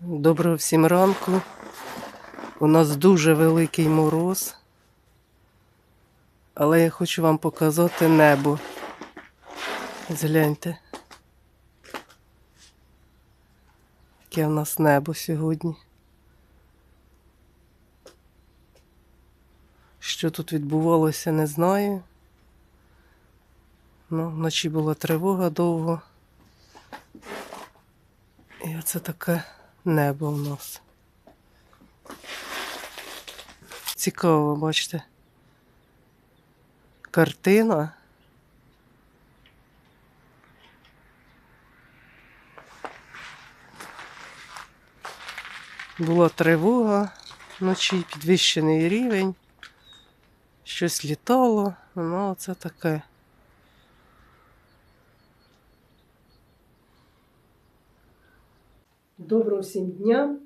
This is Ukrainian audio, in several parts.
Доброго всім ранку. У нас дуже великий мороз. Але я хочу вам показати небо. Згляньте. Яке в нас небо сьогодні. Що тут відбувалося, не знаю. Ну, вночі була тривога довго. І оце таке небо в нас. Цікаво, бачите. Картина. Була тривога вночі, підвищений рівень. Щось літало, ну це таке. Всім дня,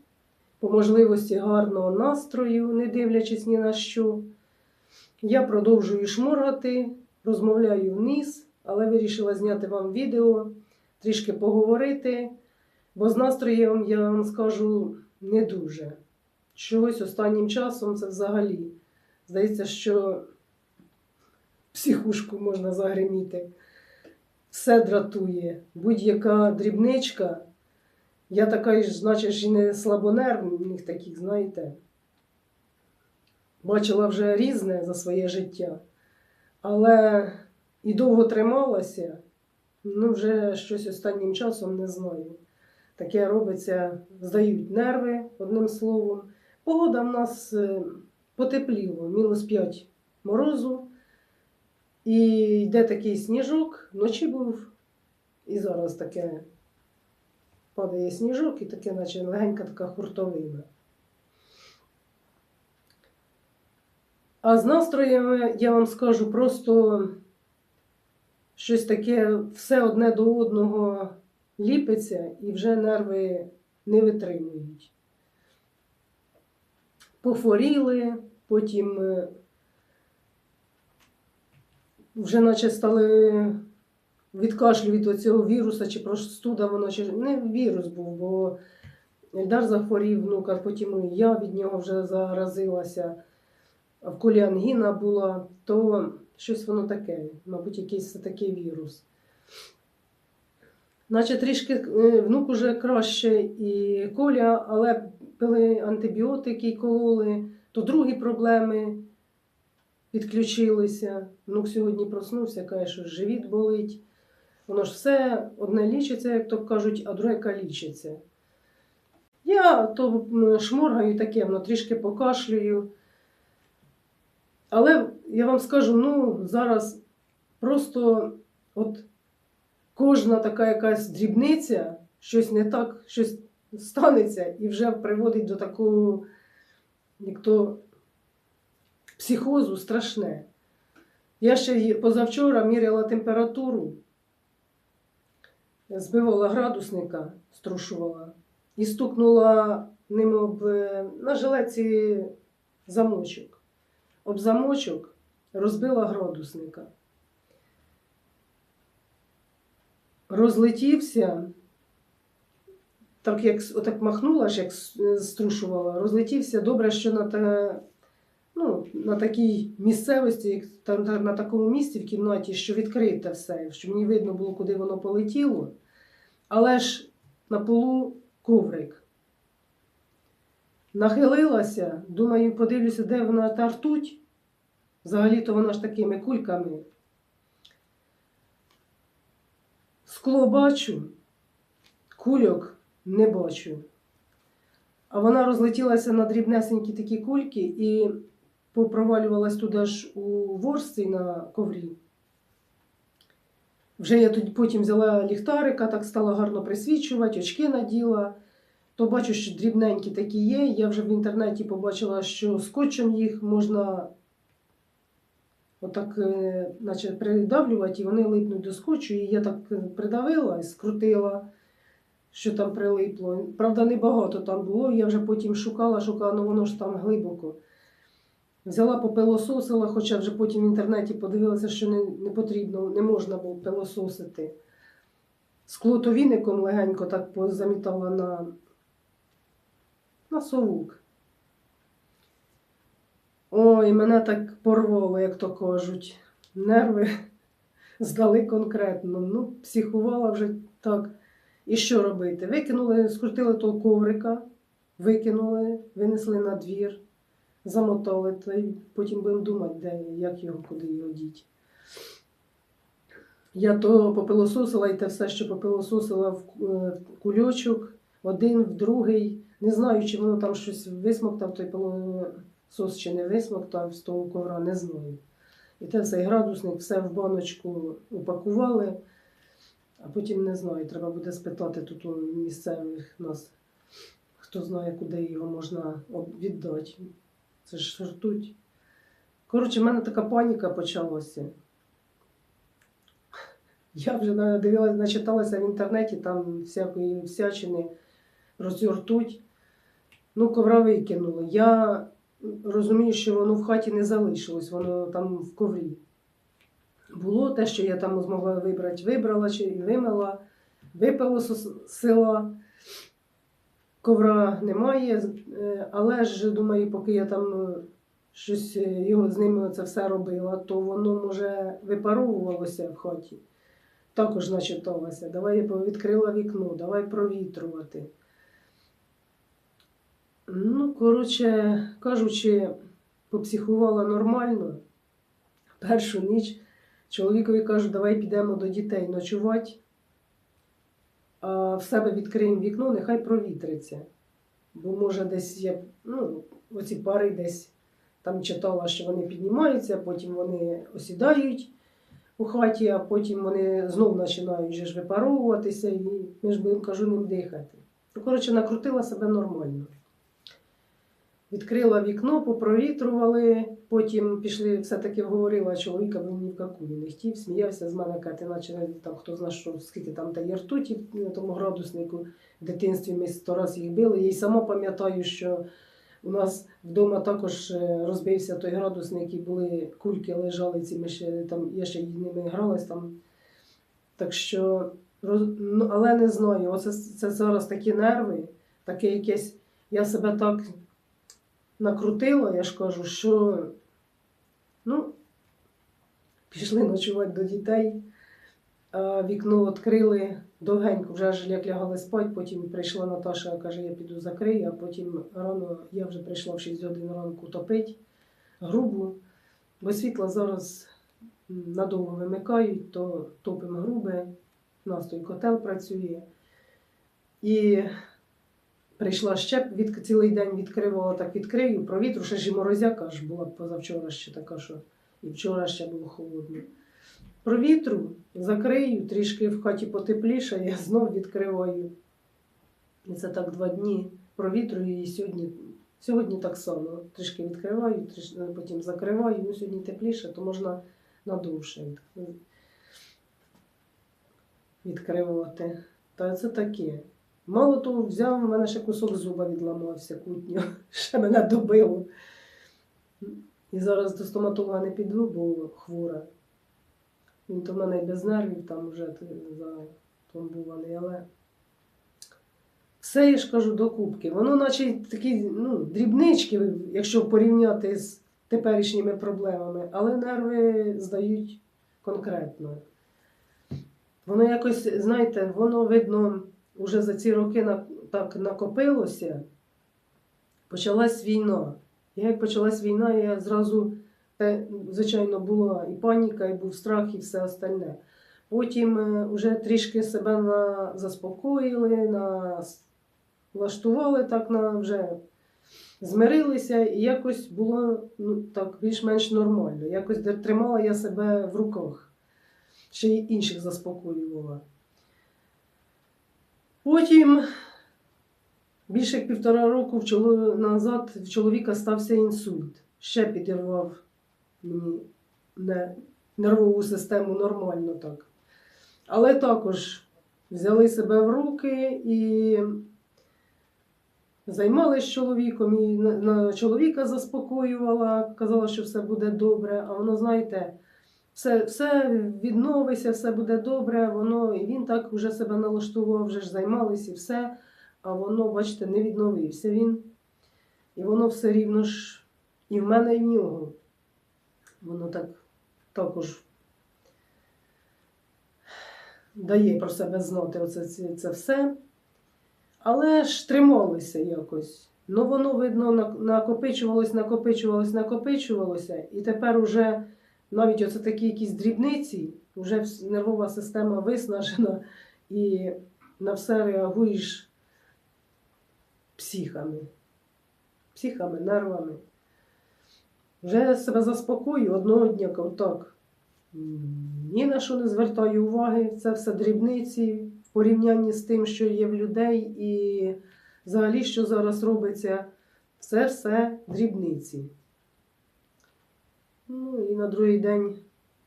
по можливості гарного настрою, не дивлячись ні на що. Я продовжую шморгати, розмовляю вниз, але вирішила зняти вам відео, трішки поговорити, бо з настроєм я вам скажу не дуже. Чогось останнім часом це взагалі. Здається, що психушку можна загриміти. Все дратує. Будь-яка дрібничка. Я така значить, і не слабонервних таких, знаєте. Бачила вже різне за своє життя, але і довго трималася, ну вже щось останнім часом не знаю. Таке робиться, здають нерви, одним словом. Погода в нас е, потепліло, мінус 5 морозу. І йде такий сніжок, вночі був, і зараз таке падає сніжок і таке, наче легенька така хуртовина. А з настроями я вам скажу просто щось таке все одне до одного ліпиться і вже нерви не витримують. Похворіли, потім е, вже наче стали відкашлю від цього віруса чи простуда, воно чи не вірус був, бо Ельдар захворів, внук, а потім і я від нього вже заразилася, а в колі ангіна була, то щось воно таке, мабуть, якийсь такий вірус. Наче трішки е, внук уже краще і коля, але пили антибіотики і кололи, то другі проблеми підключилися. Внук сьогодні проснувся, каже, що живіт болить. Воно ж все одне лічиться, як то кажуть, а друге калічиться. Я то шморгаю таке, воно трішки покашлюю. Але я вам скажу, ну, зараз просто от кожна така якась дрібниця, щось не так, щось станеться і вже приводить до такого, як то психозу страшне. Я ще позавчора міряла температуру збивала градусника, струшувала і стукнула ним об е, на жилеці замочок. Об замочок розбила градусника. Розлетівся, так як отак махнула, ж як е, струшувала, розлетівся добре, що на, те, ну, на такій місцевості, як на такому місці в кімнаті, що відкрите все, що мені видно було, куди воно полетіло. Але ж на полу коврик. Нахилилася, думаю, подивлюся, де вона та ртуть. Взагалі-то вона ж такими кульками. Скло бачу, кульок не бачу. А вона розлетілася на дрібнесенькі такі кульки і попровалювалась туди ж у ворсці на коврі. Вже я тоді потім взяла ліхтарика, так стала гарно присвічувати, очки наділа. То бачу, що дрібненькі такі є. Я вже в інтернеті побачила, що скотчем їх можна отак, е, наче придавлювати, і вони липнуть до скотчу. І я так е, придавила і скрутила, що там прилипло. Правда, небагато там було. Я вже потім шукала, шукала, але воно ж там глибоко. Взяла попилососила, хоча вже потім в інтернеті подивилася, що не, не потрібно, не можна було пилососити. Скло то легенько так позамітала на на совок. Ой, мене так порвало, як то кажуть. Нерви здали конкретно. Ну, психувала вже так. І що робити? Викинули, скрутили того коврика, викинули, винесли на двір, замотали, та й потім будемо думати, де, як його, куди його діть. Я то попилососила і те все, що попилососила е, в кульочок, один, в другий. Не знаю, чи воно там щось висмоктав, той пилосос чи не висмоктав з того ковра, не знаю. І те і градусник, все в баночку упакували, а потім не знаю, треба буде спитати тут у місцевих нас, хто знає, куди його можна віддати. Це ж сортуть. Коротше, в мене така паніка почалася. Я вже дивилась, начиталася в інтернеті, там всякої всячини розгортуть. Ну, ковра викинули. Я розумію, що воно в хаті не залишилось, воно там в коврі. Було те, що я там змогла вибрати, вибрала чи вимила, випила з села. Ковра немає, е, але ж думаю, поки я там е, щось е, його з ними це все робила, то воно може випаровувалося в хаті. Також начиталася. Давай я відкрила вікно, давай провітрувати. Ну, коротше кажучи, попсихувала нормально. Першу ніч чоловікові кажу, давай підемо до дітей ночувати, в себе відкриємо вікно, нехай провітриться. Бо може десь є, ну, оці пари десь там читала, що вони піднімаються, потім вони осідають у хаті, а потім вони знову починають же ж випаровуватися, і ми ж будемо кажу ним дихати. Ну, коротше, накрутила себе нормально. Відкрила вікно, попровітрували, потім пішли, все-таки вговорила чоловіка, бо ні в каку не хотів, сміявся з мене, каже, наче там хто знає, що, скільки там та є ртуті на тому градуснику. В дитинстві ми сто раз їх били. Я й сама пам'ятаю, що у нас вдома також е, розбився той градусник, і були кульки лежали ці, ми ще там, я ще ними гралась там. Так що, роз- ну, але не знаю, оце це зараз такі нерви, таке якесь, я себе так накрутила, я ж кажу, що ну, пішли ночувати до дітей, а вікно відкрили довгенько, вже аж як лягали спати, потім прийшла Наташа, каже, я піду закрию, а потім рано я вже прийшла в 6 годин ранку топить грубу, бо світла зараз надовго вимикають, то топимо грубе, у нас той котел працює. І прийшла ще від, цілий день відкривала, так відкрию, провітру, ще ж і морозяка ж була позавчора ще така, що і вчора ще було холодно. Провітру, закрию, трішки в хаті потепліше, я знов відкриваю. І це так два дні провітрую і сьогодні. Сьогодні так само. Трішки відкриваю, трішки, потім закриваю. Ну, сьогодні тепліше, то можна надовше від- відкривати. Та це таке. Мало того, взяв, у мене ще кусок зуба відламався кутньо, ще мене добило. І зараз до стоматолога не піду, бо хвора. Він то в мене і без нервів там вже затомбуваний, але все я ж кажу до кубки. Воно наче такі ну, дрібнички, якщо порівняти з теперішніми проблемами, але нерви здають конкретно. Воно якось, знаєте, воно видно, уже за ці роки так накопилося. Почалась війна. І як почалась війна, я зразу, звичайно, була і паніка, і був страх, і все остальне. Потім е, вже трішки себе на, заспокоїли, на, влаштували так, на, вже змирилися, і якось було ну, так, більш-менш нормально. Якось тримала я себе в руках, ще й інших заспокоювала. Потім Більше як півтора року назад в чоловіка стався інсульт. Ще підірвав мені не, нервову систему нормально так. Але також взяли себе в руки і займалися чоловіком, і на чоловіка заспокоювала, казала, що все буде добре. А воно, знаєте, все, все відновиться, все буде добре. Воно, і він так вже себе налаштував, вже ж займалися і все а воно, бачите, не відновився він. І воно все рівно ж і в мене, і в нього. Воно так також дає про себе знати оце, це, це все. Але ж трималися якось. Ну, воно, видно, накопичувалось, накопичувалось, накопичувалося. І тепер уже навіть оце такі якісь дрібниці, вже нервова система виснажена і на все реагуєш психами. Психами, нервами. Вже себе заспокою одного дня, так. Ні на що не звертаю уваги, це все дрібниці в порівнянні з тим, що є в людей, і взагалі, що зараз робиться, це все дрібниці. Ну і на другий день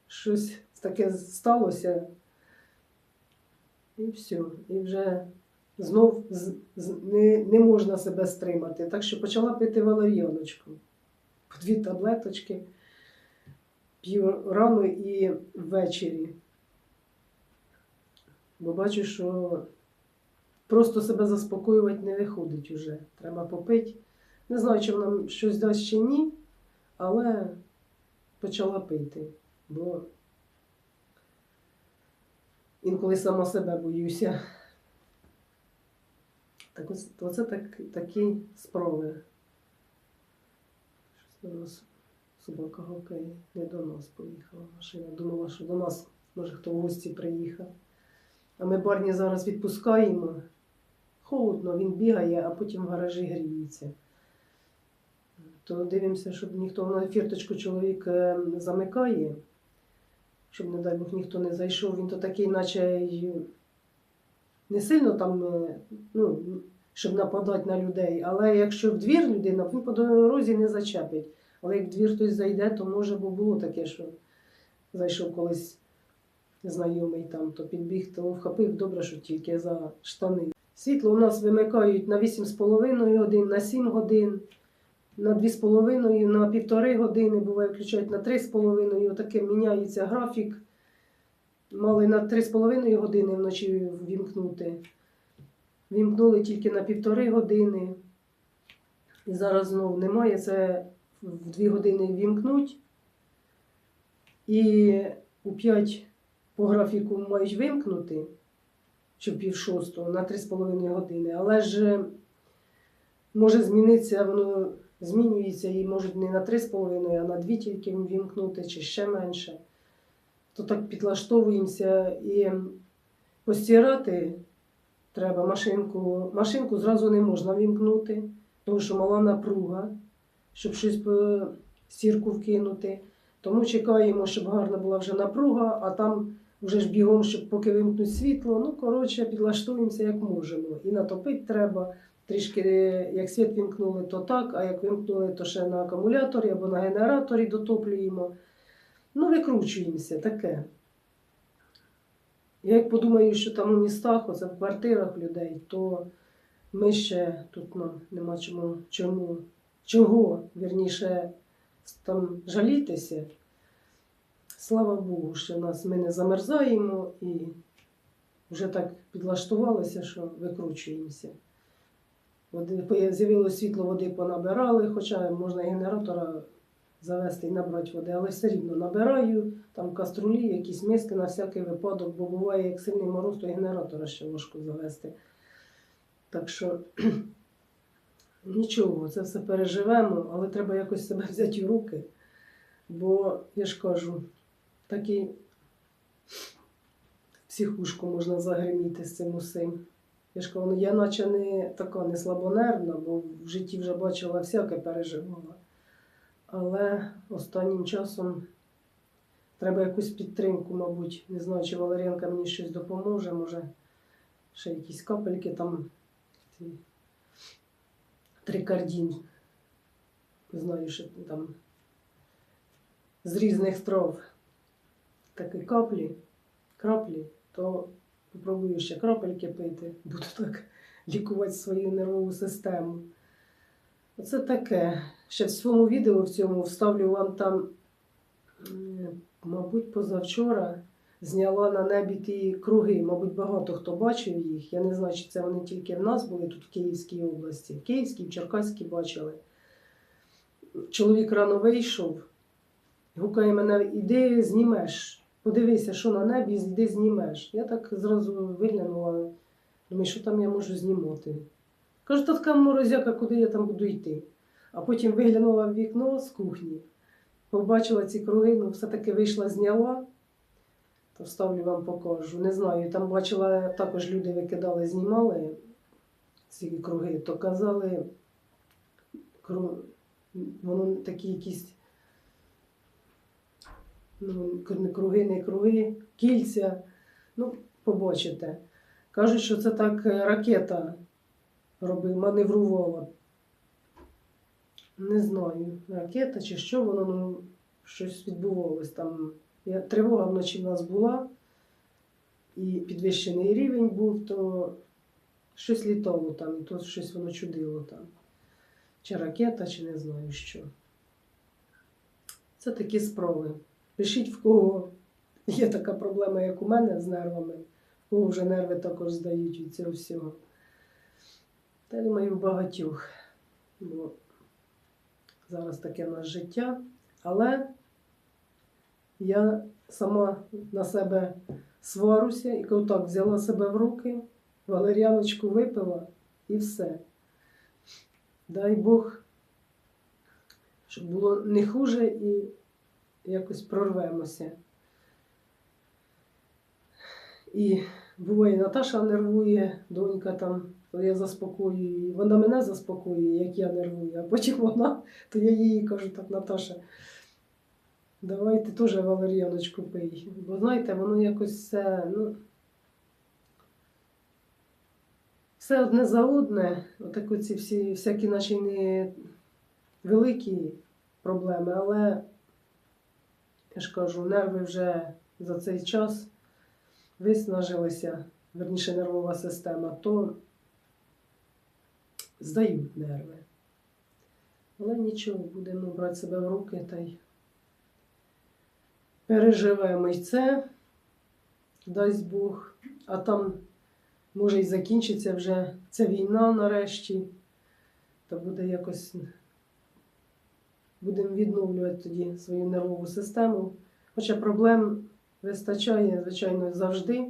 щось таке сталося. І все. І вже знов не, можна себе стримати. Так що почала пити валер'яночку. По дві таблеточки п'ю рано і ввечері. Бо бачу, що просто себе заспокоювати не виходить уже. Треба попити. Не знаю, чи вона щось дасть чи ні, але почала пити. Бо інколи сама себе боюся. Так ось, оце так, такі справи. Щось у нас собака гавкає, не до нас поїхала машина. Думала, що до нас, може, хто в гості приїхав. А ми барні зараз відпускаємо. Холодно, він бігає, а потім в гаражі гріється. То дивимося, щоб ніхто на фірточку чоловік е, замикає, щоб, не дай Бог, ніхто не зайшов. Він то такий, наче не сильно там, е, ну, щоб нападати на людей. Але якщо в двір людина, він по дорозі не зачепить. Але як в двір хтось зайде, то може, бо було таке, що зайшов колись знайомий там, то підбіг, то вхопив добре, що тільки за штани. Світло у нас вимикають на 8,5 годин, на 7 годин, на 2,5, на півтори години, буває, включають на 3,5, отаке міняється графік. Мали на 3,5 години вночі ввімкнути. Вімкнули тільки на півтори години. І зараз знову немає. Це в 2 години вімкнуть. І у 5 по графіку мають вимкнути, в пів шостого, на 3,5 години. Але ж е, може змінитися, воно змінюється і можуть не на 3,5, а на 2 тільки вімкнути, чи ще менше. То так підлаштовуємося і постирати треба машинку. Машинку зразу не можна вімкнути, тому що мала напруга, щоб щось по стірку вкинути. Тому чекаємо, щоб гарна була вже напруга, а там вже ж бігом, щоб поки вимкнуть світло. Ну, коротше, підлаштуємося як можемо. І натопити треба. Трішки, як світ вімкнули, то так, а як вимкнули, то ще на акумуляторі або на генераторі дотоплюємо. Ну, викручуємося, таке. Я як подумаю, що там у містах, оце в квартирах людей, то ми ще тут ну, нема чому, чому, чого, вірніше, там жалітися. Слава Богу, що нас ми не замерзаємо і вже так підлаштувалися, що викручуємося. Води, з'явилося світло, води понабирали, хоча можна генератора завести і набрати води, але все рівно набираю, там каструлі, якісь миски на всякий випадок, бо буває, як сильний мороз, то генератора ще важко завести. Так що нічого, це все переживемо, але треба якось себе взяти в руки. Бо я ж кажу, так і психушку можна загриміти з цим усім. Я ж кажу, ну, я наче не така не слабонервна, бо в житті вже бачила всяке переживала. Але останнім часом треба якусь підтримку, мабуть. Не знаю, чи Валеріанка мені щось допоможе, може ще якісь капельки там. Трикардін. Знаю, що там з різних страв такі каплі, краплі, то попробую ще крапельки пити, буду так лікувати свою нервову систему. Оце таке. Ще в своєму відео в цьому вставлю вам там, мабуть, позавчора зняла на небі ті круги. Мабуть, багато хто бачив їх. Я не знаю, чи це вони тільки в нас були тут в Київській області. В Київській, в Черкаській бачили. чоловік рано вийшов, гукає мене, іди знімеш. Подивися, що на небі, іди знімеш. Я так зразу виглянула, думаю, що там я можу знімати. Кажу, та така морозяка, куди я там буду йти. А потім виглянула в вікно з кухні, побачила ці круги, ну все-таки вийшла, зняла, то вставлю вам покажу. Не знаю, там бачила, також люди викидали, знімали ці круги, то казали, воно такі якісь круги, не круги, кільця. Ну, побачите. Кажуть, що це так е, ракета робив, маневрувала. Не знаю, ракета чи що воно, ну, щось відбувалось там. Я, тривога вночі в нас була, і підвищений рівень був, то щось літало там, і то щось воно чудило там. Чи ракета, чи не знаю що. Це такі справи. Пишіть, в кого є така проблема, як у мене з нервами, в кого вже нерви також здають від цього всього. Та думаю, у багатьох. Бо зараз таке в нас життя. Але я сама на себе сварюся і так взяла себе в руки, валеріаночку випила і все. Дай Бог, щоб було не хуже і якось прорвемося. І буває, Наташа нервує, донька там, то я заспокоюю її. Вона мене заспокоює, як я нервую, а потім вона, то я їй кажу, так, Наташа, давай ти теж валеріаночку пий. Бо знаєте, воно якось все, ну. Все одне за одне, отак оці всі всякі наші не великі проблеми, але я ж кажу, нерви вже за цей час виснажилися, верніше нервова система, то здають нерви. Але нічого, будемо брати себе в руки та й переживемо й це, дасть Бог, а там може й закінчиться вже ця війна нарешті, то буде якось будемо відновлювати тоді свою нервову систему. Хоча проблем вистачає, звичайно, завжди.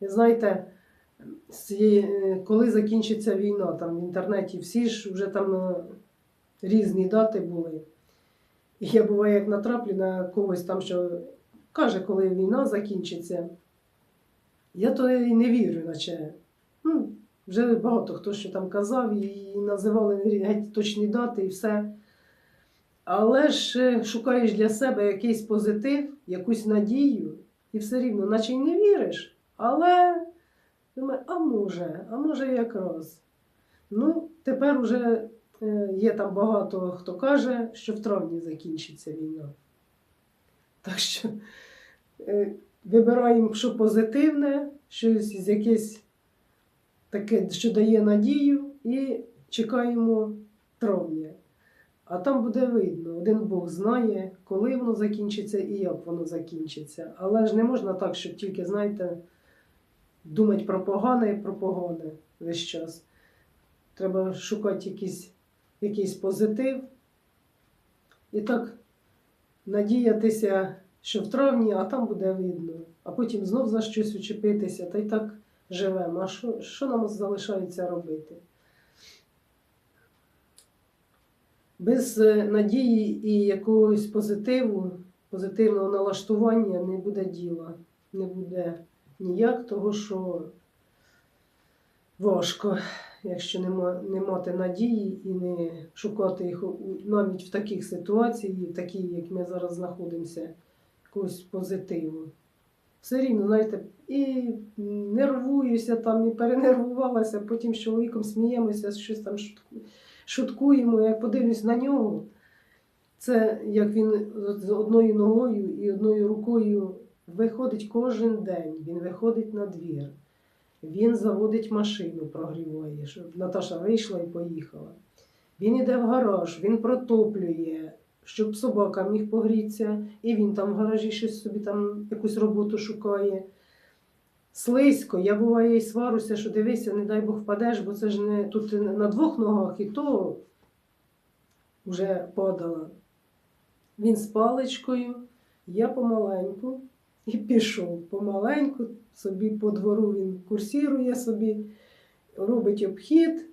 І знаєте, е, коли закінчиться війна, там в інтернеті всі ж вже там е, різні дати були. І я буває, як натраплю на когось там, що каже, коли війна закінчиться. Я то і не вірю, наче. Ну, вже багато хто що там казав і називали геть точні дати і все. Але ж е, шукаєш для себе якийсь позитив, якусь надію, і все рівно, наче й не віриш. Але думаю, а може, а може якраз. Ну, тепер уже е, є там багато хто каже, що в травні закінчиться війна. Так що е, вибираємо, що позитивне, щось якесь таке, що дає надію, і чекаємо травня. А там буде видно, один Бог знає, коли воно закінчиться і як воно закінчиться. Але ж не можна так, щоб тільки, знаєте, думати про погане і про погане весь час. Треба шукати якийсь, якийсь позитив. І так надіятися, що в травні, а там буде видно. А потім знов за щось учепитися, та й так живемо. А що, що нам залишається робити? Без е, надії і якогось позитиву, позитивного налаштування не буде діла. Не буде ніяк, того що важко, якщо не мати надії і не шукати їх навіть в таких ситуаціях, в такій, як ми зараз знаходимося, якогось позитиву. Все рівно, знаєте, і нервуюся там, і перенервувалася, потім з чоловіком сміємося, щось там шутку- шуткуємо, як подивлюсь на нього. Це як він з одною ногою і одною рукою виходить кожен день. Він виходить на двір. Він заводить машину, прогріває, щоб Наташа вийшла і поїхала. Він іде в гараж, він протоплює, щоб собака міг погрітися, і він там в гаражі щось собі там якусь роботу шукає. Слизько, я буває і сваруся, що дивися, не дай Бог впадеш, бо це ж не тут на двох ногах і то вже падала. Він з паличкою, я помаленьку і пішов. Помаленьку собі по двору він курсірує собі, робить обхід.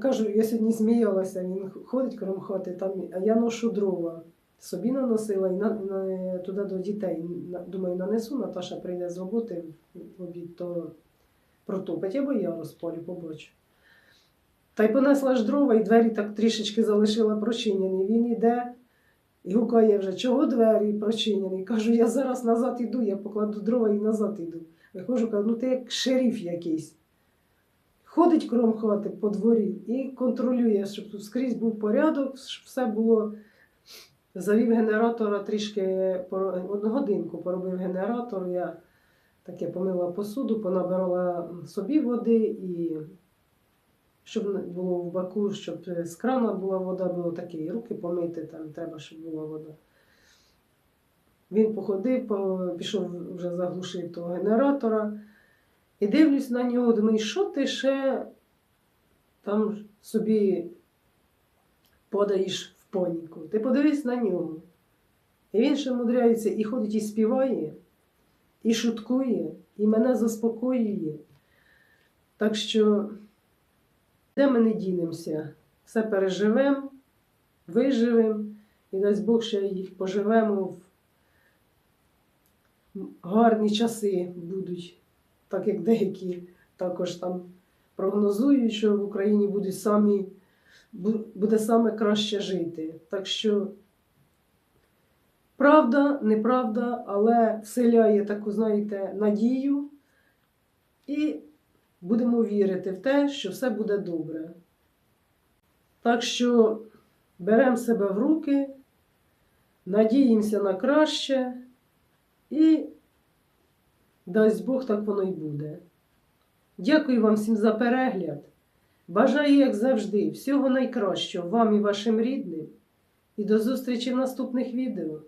Кажу, я сьогодні сміялася, він ходить крім хати, там, а я ношу дрова. Собі наносила і на, на, туди до дітей. Думаю, нанесу, Наташа прийде з роботи в обід, то протопить, або я розпалю, побачу. Та й понесла ж дрова, і двері так трішечки залишила прочинені. Він іде і гукає вже, чого двері прочинені? Кажу, я зараз назад іду, я покладу дрова і назад іду. Виходжу, кажу, ну ти як шериф якийсь. Ходить кром хати по дворі і контролює, щоб скрізь був порядок, щоб все було. Завів генератора трішки одну годинку поробив генератор. Я таке помила посуду, понабирала собі води і щоб було в баку, щоб з крана була вода, було таке, і руки помити, там треба, щоб була вода. Він походив, пішов вже заглушив того генератора. І дивлюсь на нього, думаю, що ти ще там собі подаєш в Ти подивись на нього. І він ще мудряється і ходить і співає, і шуткує, і мене заспокоює. Так що, де ми не дінемося, все переживемо, виживемо, і дасть Бог ще й поживемо в гарні часи будуть, так як деякі також там прогнозують, що в Україні будуть самі, буде саме краще жити. Так що правда, неправда, але вселяє таку, знаєте, надію і будемо вірити в те, що все буде добре. Так що беремо себе в руки, надіємося на краще і дасть Бог, так воно й буде. Дякую вам всім за перегляд. Бажаю, як завжди, всього найкращого вам і вашим рідним. І до зустрічі в наступних відео.